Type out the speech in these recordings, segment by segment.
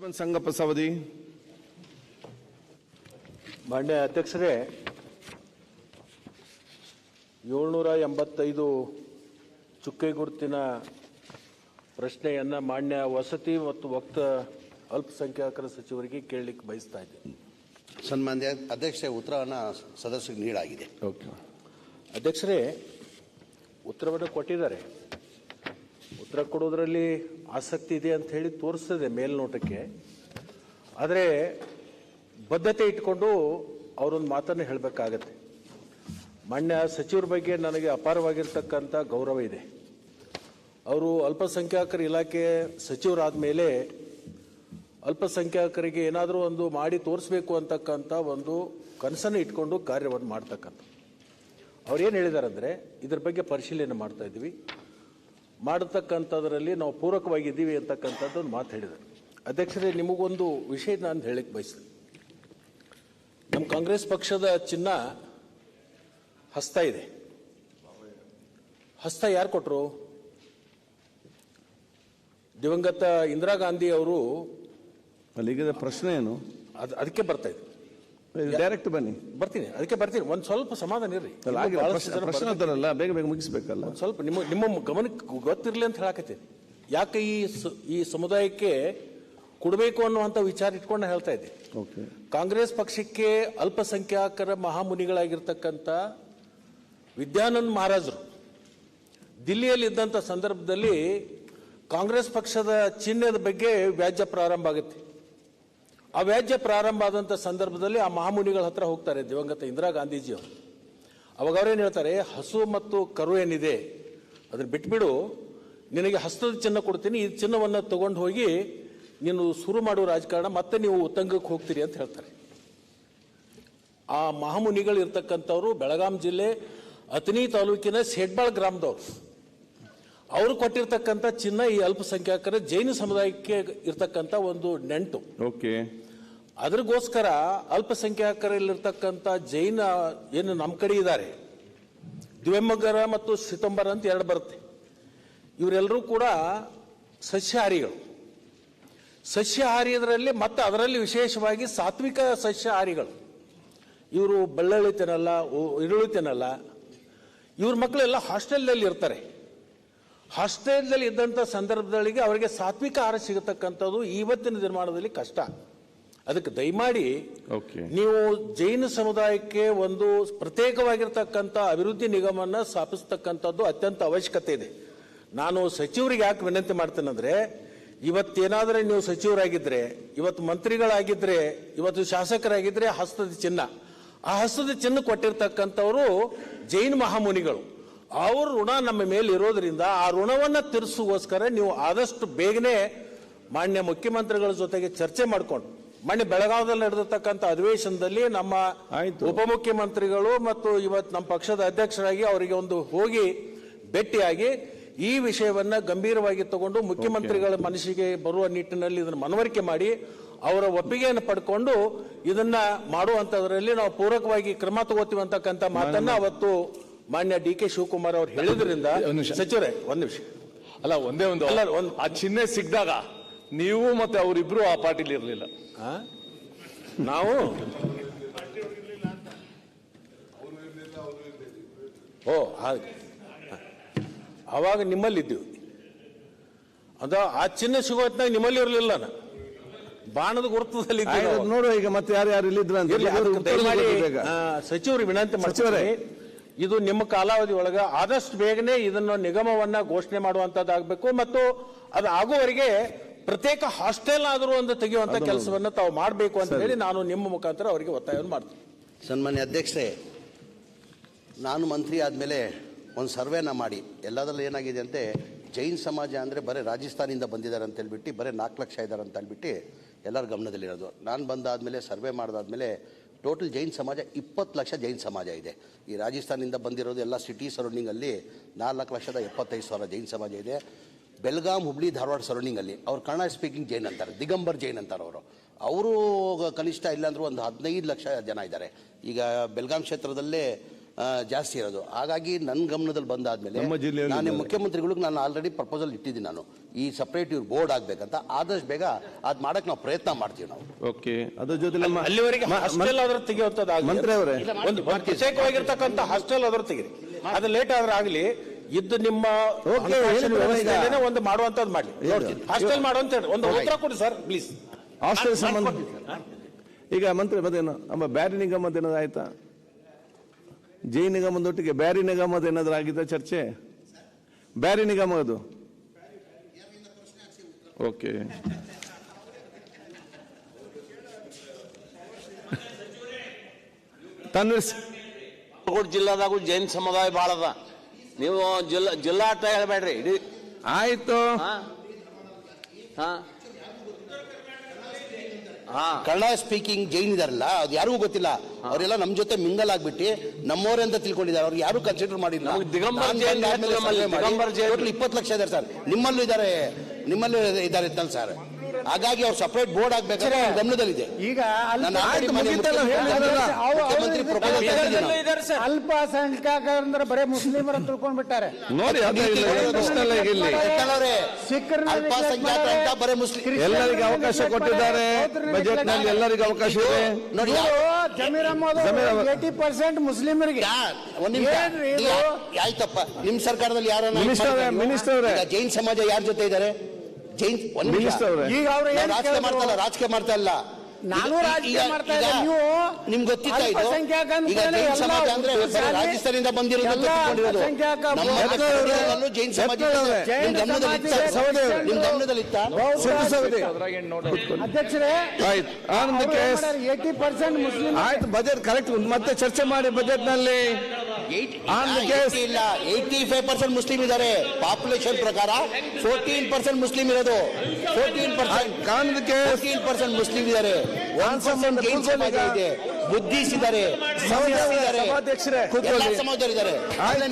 ಸಂಗಪ್ಪ ಸವದಿ. ಮಾನ್ಯ ಅಧ್ಯಕ್ಷರೇ ಏಳ್ನೂರ ಎಂಬತ್ತೈದು ಚುಕ್ಕೆ ಗುರುತಿನ ಪ್ರಶ್ನೆಯನ್ನು ಮಾನ್ಯ ವಸತಿ ಮತ್ತು ವಕ್ತ ಅಲ್ಪಸಂಖ್ಯಾತರ ಸಚಿವರಿಗೆ ಕೇಳಲಿಕ್ಕೆ ಬಯಸ್ತಾ ಇದ್ದೀನಿ. ಸನ್ಮಾನ್ಯ ಅಧ್ಯಕ್ಷ ಉತ್ತರವನ್ನು ಸದಸ್ಯರಿಗೆ ನೀಡಾಗಿದೆ ಓಕೆ. ಅಧ್ಯಕ್ಷರೇ ಉತ್ತರವನ್ನು ಕೊಟ್ಟಿದ್ದಾರೆ. ಉತ್ತರ ಕೊಡೋದ್ರಲ್ಲಿ ಆಸಕ್ತಿ ಇದೆ ಅಂತ ಹೇಳಿ ತೋರಿಸ್ತದೆ ಮೇಲ್ನೋಟಕ್ಕೆ. ಆದರೆ ಬದ್ಧತೆ ಇಟ್ಕೊಂಡು ಅವರೊಂದು ಮಾತನ್ನು ಹೇಳಬೇಕಾಗತ್ತೆ. ಮಾನ್ಯ ಸಚಿವರ ಬಗ್ಗೆ ನನಗೆ ಅಪಾರವಾಗಿರ್ತಕ್ಕಂಥ ಗೌರವ ಇದೆ. ಅವರು ಅಲ್ಪಸಂಖ್ಯಾತರ ಇಲಾಖೆ ಸಚಿವರಾದ ಮೇಲೆ ಅಲ್ಪಸಂಖ್ಯಾತರಿಗೆ ಏನಾದರೂ ಒಂದು ಮಾಡಿ ತೋರಿಸ್ಬೇಕು ಅಂತಕ್ಕಂಥ ಒಂದು ಕನಸನ್ನು ಇಟ್ಕೊಂಡು ಕಾರ್ಯವನ್ನು ಮಾಡ್ತಕ್ಕಂಥ ಅವ್ರು ಏನು ಹೇಳಿದಾರಂದರೆ ಅಂದರೆ ಇದ್ರ ಬಗ್ಗೆ ಪರಿಶೀಲನೆ ಮಾಡ್ತಾ ಇದ್ದೀವಿ. ಮಾಡತಕ್ಕಂಥದ್ರಲ್ಲಿ ನಾವು ಪೂರಕವಾಗಿದ್ದೀವಿ ಅಂತಕ್ಕಂಥದ್ದು ಒಂದು ಮಾತು ಹೇಳಿದರು ಅಧ್ಯಕ್ಷರೇ ನಿಮಗೊಂದು ವಿಷಯ ನಾನು ಹೇಳಕ್ಕೆ ಬಯಸ್ತೀನಿ. ನಮ್ಮ ಕಾಂಗ್ರೆಸ್ ಪಕ್ಷದ ಚಿನ್ನ ಹಸ್ತ ಇದೆ. ಹಸ್ತ ಯಾರು ಕೊಟ್ಟರು ದಿವಂಗತ ಇಂದಿರಾ ಗಾಂಧಿ ಅವರು ಅಲ್ಲಿಗದ ಪ್ರಶ್ನೆ ಏನು? ಅದು ಅದಕ್ಕೆ ಬರ್ತಾ ಇದೆ. ಡೈರೆಕ್ಟ್ ಬನ್ನಿ. ಬರ್ತೀನಿ. ಅದಕ್ಕೆ ಬರ್ತೀನಿ. ಒಂದು ಸ್ವಲ್ಪ ಸಮಾಧಾನ ಇರ್ರಿ. ಪ್ರಶ್ನೆ ಬೇಗ ಬೇಗ ಮುಗಿಸ್ಬೇಕಲ್ಲ. ಸ್ವಲ್ಪ ನಿಮ್ಮ ನಿಮ್ಮ ಗಮನಕ್ಕೆ ಗೊತ್ತಿರಲಿ ಅಂತ ಹೇಳಕತ್ತೀನಿ. ಯಾಕೆ ಈ ಈ ಸಮುದಾಯಕ್ಕೆ ಕೊಡಬೇಕು ಅನ್ನುವಂಥ ವಿಚಾರ ಇಟ್ಕೊಂಡು ಹೇಳ್ತಾ ಇದ್ದೆ ಓಕೆ ಕಾಂಗ್ರೆಸ್ ಪಕ್ಷಕ್ಕೆ ಅಲ್ಪಸಂಖ್ಯಾತರ ಮಹಾಮುನಿಗಳಾಗಿರ್ತಕ್ಕಂಥ ವಿದ್ಯಾನಂದ್ ಮಹಾರಾಜರು ದಿಲ್ಲಿಯಲ್ಲಿ ಇದ್ದಂಥ ಸಂದರ್ಭದಲ್ಲಿ ಕಾಂಗ್ರೆಸ್ ಪಕ್ಷದ ಚಿಹ್ನದ ಬಗ್ಗೆ ವ್ಯಾಜ್ಯ ಪ್ರಾರಂಭ ಆಗುತ್ತೆ. ಆ ವ್ಯಾಜ್ಯ ಪ್ರಾರಂಭ ಆದಂಥ ಸಂದರ್ಭದಲ್ಲಿ ಆ ಮಹಾಮುನಿಗಳ ಹತ್ರ ಹೋಗ್ತಾರೆ ದಿವಂಗತ ಇಂದಿರಾ ಗಾಂಧೀಜಿಯವರು. ಅವಾಗ ಅವ್ರೇನು ಹೇಳ್ತಾರೆ, ಹಸು ಮತ್ತು ಕರು ಏನಿದೆ ಅದನ್ನು ಬಿಟ್ಬಿಡು, ನಿನಗೆ ಹಸ್ತದ ಚಿನ್ನ ಕೊಡ್ತೀನಿ, ಈ ಚಿನ್ನವನ್ನು ತಗೊಂಡು ಹೋಗಿ ನೀನು ಶುರು ಮಾಡುವ ರಾಜಕಾರಣ, ಮತ್ತೆ ನೀವು ಉತ್ತಂಗಕ್ಕೆ ಹೋಗ್ತೀರಿ ಅಂತ ಹೇಳ್ತಾರೆ. ಆ ಮಹಾಮುನಿಗಳು ಇರ್ತಕ್ಕಂಥವ್ರು ಬೆಳಗಾಂ ಜಿಲ್ಲೆ ಅತನಿ ತಾಲೂಕಿನ ಸೇಡ್ಬಾಳ್ ಗ್ರಾಮದವ್ರು. ಅವರು ಕೊಟ್ಟಿರ್ತಕ್ಕಂಥ ಚಿನ್ನ ಈ ಅಲ್ಪಸಂಖ್ಯಾತರ ಜೈನ ಸಮುದಾಯಕ್ಕೆ ಇರ್ತಕ್ಕಂಥ ಒಂದು ನೆಂಟು. ಓಕೆ. ಅದ್ರಗೋಸ್ಕರ ಅಲ್ಪಸಂಖ್ಯಾತರಲ್ಲಿರ್ತಕ್ಕಂಥ ಜೈನ ಏನು ನಮ್ಮ ಕಡೆ ಇದ್ದಾರೆ. ದ್ವೆಮ್ಮಗರ ಮತ್ತು ಸಿತಂಬರ ಅಂತ ಎರಡು ಬರುತ್ತೆ. ಇವರೆಲ್ಲರೂ ಕೂಡ ಸಸ್ಯಾಹಾರಿಗಳು. ಸಸ್ಯಾಹಾರಿಯದರಲ್ಲಿ ಮತ್ತು ಅದರಲ್ಲಿ ವಿಶೇಷವಾಗಿ ಸಾತ್ವಿಕ ಸಸ್ಯಹಾರಿಗಳು. ಇವರು ಬೆಳ್ಳಳ್ಳಿ ತಿನ್ನಲ್ಲ ಈರುಳ್ಳಿ ತಿನ್ನಲ್ಲ. ಇವ್ರ ಮಕ್ಕಳೆಲ್ಲ ಹಾಸ್ಟೆಲ್ನಲ್ಲಿ ಇರ್ತಾರೆ. ಹಾಸ್ಟೆಲ್ದಲ್ಲಿ ಇದ್ದಂಥ ಸಂದರ್ಭಗಳಿಗೆ ಅವರಿಗೆ ಸಾತ್ವಿಕ ಆಹಾರ ಸಿಗತಕ್ಕಂಥದ್ದು ಇವತ್ತಿನ ನಿರ್ಮಾಣದಲ್ಲಿ ಕಷ್ಟ. ಅದಕ್ಕೆ ದಯಮಾಡಿ ಓಕೆ ನೀವು ಜೈನ ಸಮುದಾಯಕ್ಕೆ ಒಂದು ಪ್ರತ್ಯೇಕವಾಗಿರ್ತಕ್ಕಂಥ ಅಭಿವೃದ್ಧಿ ನಿಗಮನ ಸ್ಥಾಪಿಸ್ತಕ್ಕಂಥದ್ದು ಅತ್ಯಂತ ಅವಶ್ಯಕತೆ ಇದೆ. ನಾನು ಸಚಿವರಿಗೆ ಯಾಕೆ ವಿನಂತಿ ಮಾಡ್ತೇನೆಂದ್ರೆ ಇವತ್ತೇನಾದರೆ ನೀವು ಸಚಿವರಾಗಿದ್ದರೆ ಇವತ್ತು ಮಂತ್ರಿಗಳಾಗಿದ್ದರೆ ಇವತ್ತು ಶಾಸಕರಾಗಿದ್ದರೆ ಹಸ್ತದ ಚಿನ್ನ. ಆ ಹಸ್ತದ ಚಿನ್ನ ಕೊಟ್ಟಿರ್ತಕ್ಕಂಥವರು ಜೈನ ಮಹಾಮುನಿಗಳು. ಅವ್ರ ಋಣ ನಮ್ಮ ಮೇಲೆ ಇರೋದ್ರಿಂದ ಆ ಋಣವನ್ನ ತೀರಿಸುವೋಸ್ಕರ ನೀವು ಆದಷ್ಟು ಬೇಗನೆ ಮಾನ್ಯ ಮುಖ್ಯಮಂತ್ರಿಗಳ ಜೊತೆಗೆ ಚರ್ಚೆ ಮಾಡ್ಕೊಂಡು ಮಾನ್ಯ ಬೆಳಗಾವದಲ್ಲಿ ನಡೆದಿರ್ತಕ್ಕಂಥ ಅಧಿವೇಶನದಲ್ಲಿ ನಮ್ಮ. ಉಪಮುಖ್ಯಮಂತ್ರಿಗಳು ಮತ್ತು ಇವತ್ತು ನಮ್ಮ ಪಕ್ಷದ ಅಧ್ಯಕ್ಷರಾಗಿ ಅವರಿಗೆ ಒಂದು ಹೋಗಿ ಭೇಟಿಯಾಗಿ ಈ ವಿಷಯವನ್ನ ಗಂಭೀರವಾಗಿ ತಗೊಂಡು ಮುಖ್ಯಮಂತ್ರಿಗಳ ಮನಸ್ಸಿಗೆ ಬರುವ ನಿಟ್ಟಿನಲ್ಲಿ ಇದನ್ನು ಮನವರಿಕೆ ಮಾಡಿ ಅವರ ಒಪ್ಪಿಗೆಯನ್ನು ಪಡ್ಕೊಂಡು ಇದನ್ನ ಮಾಡುವಂತದ್ರಲ್ಲಿ ನಾವು ಪೂರಕವಾಗಿ ಕ್ರಮ ತಗೋತೀವಿ ಅಂತಕ್ಕಂಥ ಮಾತನ್ನ ಅವತ್ತು ಮಾನ್ಯ ಡಿ ಕೆ ಶಿವಕುಮಾರ್ ಅವರು ಹೇಳಿದ್ರಿಂದ. ಸಚಿವರೇ ಒಂದ್ ನಿಮಿಷ. ಅಲ್ಲ ಒಂದೇ ಒಂದು. ಅಲ್ಲ, ಒಂದ್- ಆ ಚಿಹ್ನೆ ಸಿಕ್ಕಿದಾಗ ನೀವು ಮತ್ತೆ ಅವರಿಬ್ರು ಆ ಪಾರ್ಟಿಲಿ ಇರಲಿಲ್ಲ? ನಾವು? ಓ ಹಾಗೆ. ಅವಾಗ ನಿಮ್ಮಲ್ಲಿದ್ದೀವಿ. ಅದ ಆ ಚಿಹ್ನೆ ಸಿಗೋ ಹೊತ್ನಾಗ ನಿಮ್ಮಲ್ಲಿ ಇರಲಿಲ್ಲ ನಾ ಬಾಣದ ಗುರುತದಲ್ಲಿ ನೋಡುವ ಈಗ ಮತ್ತೆ ಯಾರು ಯಾರು ಇಲ್ಲಿದ್ರು ಅಂತ ಸಚಿವರು ವಿನಂತಿ. ಮಾಡ್ತಾರೆ ಇದು ನಿಮ್ಮ ಕಾಲಾವಧಿ ಒಳಗ ಆದಷ್ಟು ಬೇಗನೆ ಇದನ್ನು ನಿಗಮವನ್ನ ಘೋಷಣೆ ಮಾಡುವಂತದ್ದಾಗಬೇಕು ಮತ್ತು ಅದು ಆಗುವವರೆಗೆ ಪ್ರತ್ಯೇಕ ಹಾಸ್ಟೆಲ್ ಆದರೂ ಒಂದು ತೆಗೆಯುವಂತ ಕೆಲಸವನ್ನ ತಾವು ಮಾಡಬೇಕು ಅಂತ ಹೇಳಿ ನಾನು ನಿಮ್ಮ ಮುಖಾಂತರ ಅವರಿಗೆ ಒತ್ತಾಯವನ್ನು ಮಾಡ್ತೀನಿ. ಸನ್ಮಾನ್ಯ ಅಧ್ಯಕ್ಷರೇ ನಾನು ಮಂತ್ರಿ ಆದಮೇಲೆ ಒಂದು ಸರ್ವೇನ ಮಾಡಿ. ಎಲ್ಲದರಲ್ಲಿ ಏನಾಗಿದೆ ಅಂತೆ ಜೈನ್ ಸಮಾಜ ಅಂದರೆ ಬರೀ ರಾಜಸ್ಥಾನಿಂದ ಬಂದಿದ್ದಾರೆ ಅಂತ ಹೇಳ್ಬಿಟ್ಟು ಬರೀ ನಾಲ್ಕು ಲಕ್ಷ ಇದ್ದಾರೆ ಅಂತ ಹೇಳ್ಬಿಟ್ಟು ಎಲ್ಲರ ಗಮನದಲ್ಲಿರೋದು. ನಾನು ಬಂದಾದಮೇಲೆ ಸರ್ವೆ ಮಾಡಿದಾದ್ಮೇಲೆ ಟೋಟಲ್ ಜೈನ್ ಸಮಾಜ ಇಪ್ಪತ್ತು ಲಕ್ಷ ಜೈನ್ ಸಮಾಜ ಇದೆ. ಈ ರಾಜಸ್ಥಾನದಿಂದ ಬಂದಿರೋದು ಎಲ್ಲ ಸಿಟಿ ಸರೌಂಡಿಂಗಲ್ಲಿ ನಾಲ್ಕು ಲಕ್ಷದ ಎಪ್ಪತ್ತೈದು ಸಾವಿರ ಜೈನ್ ಸಮಾಜ ಇದೆ. ಬೆಲ್ಗಾಂ ಹುಬ್ಳಿ, ಧಾರವಾಡ ಸರೌಂಡಿಂಗಲ್ಲಿ ಅವ್ರು ಕನ್ನಡ ಸ್ಪೀಕಿಂಗ್ ಜೈನ್ ಅಂತಾರೆ, ದಿಗಂಬರ್ ಜೈನ್ ಅಂತಾರೆ ಅವರು. ಅವರು ಕನಿಷ್ಠ ಇಲ್ಲಾಂದ್ರೂ ಒಂದು ಹದಿನೈದು ಲಕ್ಷ ಜನ ಇದ್ದಾರೆ. ಈಗ ಬೆಲ್ಗಾಮ್ ಕ್ಷೇತ್ರದಲ್ಲೇ ಜಾಸ್ತಿ ಇರೋದು. ಹಾಗಾಗಿ ನನ್ನ ಗಮನದಲ್ಲಿ ಬಂದಾದ್ಮೇಲೆ ನಮ್ಮ ಜಿಲ್ಲೆಯಲ್ಲಿ ನಾನು ಮುಖ್ಯಮಂತ್ರಿಗಳು ಮುಖ್ಯಮಂತ್ರಿಗಳಿಗೆ ನಾನು ಆಲ್ರೆಡಿ ಪ್ರಪೋಸಲ್ ಇಟ್ಟಿದ್ದೀನಿ ನಾನು. ಈ ಸಪ್ರೇಟ್ ಇವ್ರು ಬೋರ್ಡ್ ಆಗ್ಬೇಕಂತ ಆದಷ್ಟು ಬೇಗ ಅದ್ ಮಾಡಕ್ ನಾವು ಪ್ರಯತ್ನ ಮಾಡ್ತೀವಿ ನಾವು. ಓಕೆ. ಅದ್ರ ಜೊತೆ ನಮ್ಮ ಅಲ್ಲಿವರೆಗೆ ಹಾಸ್ಟೆಲ್ ಆದ್ರೂ ತೆಗೆಯುವಂಥದ್ದು ಮಂತ್ರಿ ಅವರೇ. ಒಂದು ಪ್ರತ್ಯೇಕವಾಗಿರ್ತಕ್ಕಂಥ ಹಾಸ್ಟೆಲ್ ಆದ್ರೂ ತೆಗಿರಿ. ಅದು ಲೇಟ್ ಆದ್ರೆ ಆಗಲಿ ಇದ್ದು ನಿಮ್ಮ ಒಂದು ಮಾಡುವಂತದ್ದು ಮಾಡಿ ಹಾಸ್ಟೆಲ್ ಮಾಡುವಂತ ಹೇಳಿ. ಒಂದು ಉತ್ತರ ಕೊಡಿ ಸರ್ ಪ್ಲೀಸ್ ಹಾಸ್ಟೆಲ್ ಸಂಬಂಧ ಈಗ ಮಂತ್ರಿ ಮತ್ತೇನು? ನಮ್ಮ ಬ್ಯಾರಿ ನಿಗಮ ಏನಾದ್ರು ಆಯ್ತಾ? ಜೈ ನಿಗಮದೊಟ್ಟಿಗೆ ಬ್ಯಾರಿ ನಿಗಮದ ಏನಾದರೂ ಆಗಿದ್ದ ಚರ್ಚೆ? ಬ್ಯಾರಿ ನಿಗಮ ಅದು? ಓಕೆ. ತನ್ವೀರ್ ಬಾಗಲಕೋಟೆ ಜಿಲ್ಲಾದಾಗೂ ಜೈನ್ ಸಮುದಾಯ ಭಾಳ ಅದ ನೀವು ಜಿಲ್ಲಾ ಜಿಲ್ಲಾ ಹೇಳಬೇಡ್ರಿ ಹೇಳ್ಬೇಡ್ರಿ. ಇಡೀ ಆಯ್ತು. ಹಾ. ಕನ್ನಡ ಸ್ಪೀಕಿಂಗ್ ಜೈನ್ ಇದಾರಲ್ಲ ಅದು ಯಾರಿಗೂ ಗೊತ್ತಿಲ್ಲ. ಅವರೆಲ್ಲ ನಮ್ಮ ಜೊತೆ ಮಿಂಗಲ್ ಆಗ್ಬಿಟ್ಟು ನಮ್ಮವರೇ ಅಂತ ತಿಳ್ಕೊಂಡಿದ್ದಾರೆ. ಅವ್ರು ಯಾರು ಕನ್ಸಿಡರ್ ಮಾಡಿಲ್ಲ. ಇಪ್ಪತ್ತು ಲಕ್ಷ ಇದ್ದಾರೆ ಸರ್. ನಿಮ್ಮಲ್ಲೂ ಇದಾರೆ ನಿಮ್ಮಲ್ಲೂ ಇದ್ದಾರೆ ಇದ್ದಲ್ಲ ಸರ್. ಹಾಗಾಗಿ ಅವ್ರು ಸಪರೇಟ್ ಬೋರ್ಡ್ ಆಗ್ಬೇಕಾದ್ರೆ ಗಮನದಲ್ಲಿದೆ. ಈಗ ಅಲ್ಪ- ನಾನು already ಆಯ್ತು, ಮಾನ್ಯ ಮುಗೀತಲ್ಲ, ಮುಖ್ಯಮಂತ್ರಿ- ಅಲ್ಪಸಂಖ್ಯಾತ ಅವು- ಅವು ಮುಖ್ಯಮಂತ್ರಿ ಇದಕ್ಕೆ ಪ್ರಪೋಸಲ್ ತಂದಿದ್ದೀನಿ ನಾನು. ಬರೇ ಮುಸ್ಲಿಮರ ತಿಳ್ಕೊಂಡ್ಬಿಟ್ಟಾರೆ. ನೋಡಿ ಅಲ್ಪಸಂಖ್ಯಾತ ಅಂತ ಬರೇ ಮುಸ್ಲಿಂ ಎಲ್ಲರಿಗೆ ಅವಕಾಶ ಕೊಟ್ಟಿದ್ದಾರೆ. ಬಜೆಟ್ನಲ್ಲಿ ಎಲ್ಲರಿಗೂ ಅವಕಾಶ ಇದೆ. ನೋಡಿ ಏಟಿ ಪರ್ಸೆಂಟ್ ಮುಸ್ಲಿಮರಿಗೆ? ಆಯ್ತಪ್ಪ. ನಿಮ್ ಸರ್ಕಾರದಲ್ಲಿ ಯಾರು ಮಿನಿಸ್ಟರ್ ಜೈನ್ ಸಮಾಜ ಯಾರ ಜೊತೆ ಇದ್ದಾರೆ? ಜೈನ್ ಒಂದ್ ನಿಮಿಷ. ಮಿನಿಸ್ಟರ್ ಅವರೇ. ಈಗ ಅವ್ರು ನಾವು ಏನ್ ರಾಜಕೀಯ ಕೇಳಿದ್ರು? ಮಾಡ್ತಾ ಇಲ್ಲ ರಾಜಕೀಯ ಮಾಡ್ತಾ ಇಲ್ಲ ನಾನು ಈಗ- ರಾಜಕೀಯ ಈಗ- ಮಾಡ್ತಾ ಈಗ ಇಲ್ಲ, ನೀವು ನಿಮ್ಗೆ ಗೊತ್ತಿತ್ತ ಇದು ಅಲ್ಪಸಂಖ್ಯಾತ ಈಗ ಅಂದ್ಮೇಲೆ ಜೈನ್ ಎಲ್ಲ ಸಮಾಜ ಅಂದ್ರೆ ಉರ್ದು ಬರೀ ಶಾಲೆ, ರಾಜಸ್ಥಾನದಿಂದ ಬಂದಿರೋದು ಅಂತ ಎಲ್ಲ ತಿಳ್ಕೊಂಡಿರೋದು ಅಲ್ಪಸಂಖ್ಯಾತ ನಮ್ಮ ಬಹು- ಕರ್ನಾಟಕದಲ್ಲೂ ಜೈನ್ ಸಮಾಜ ಇದೆ. ನಿಮ್ ಗಮನದಲ್ಲಿ ಇತ್ತ? ಜೈನ ಸಮಾಜ ಇದೆ. ನಿಮ್ ಗಮನದಲ್ಲಿ ಇತ್ತ. ಅಧ್ಯಕ್ಷರೇ ಆಯ್ತು Anand case eighty percent Muslim ಆಯ್ತು ಬಜೆಟ್ ಕರೆಕ್ಟ್ ಮತ್ತೆ ಚರ್ಚೆ ಮಾಡಿ ಬಜೆಟ್ನಲ್ಲಿ. ಇಲ್ಲ ಏಯ್ಟಿ ಫೈವ್ ಪರ್ಸೆಂಟ್ ಮುಸ್ಲಿಂ ಇದ್ದಾರೆ. ಪಾಪ್ಯುಲೇಷನ್ ಪ್ರಕಾರ ಫೋರ್ಟೀನ್ ಪರ್ಸೆಂಟ್ ಮುಸ್ಲಿಂ ಇರೋದು. Fourteen percent fourteen percent Muslim ಇದ್ದಾರೆ. ಒನ್ ಪರ್ಸೆಂಟ್ ಸಮಾಜ ಇದೆ. ಬುದ್ಧಿಸ್ ಇದ್ದಾರೆ. ಸಮಾಜ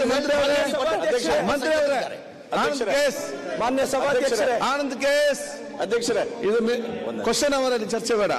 ಮಂತ್ರಿ ಅವರೇ. ಮಂತ್ರಿ ಅವರೇ. ಆನಂದ್ ಕೇಸ್ ಮಾನ್ಯ ಸಭಾಧ್ಯಕ್ಷರೇ ಆನಂದ್ ಕೇಸ್ ಅಧ್ಯಕ್ಷರೇ. ಇದು ಕ್ವಶನ್ ಅವರಲ್ಲಿ ಚರ್ಚೆ ಬೇಡ.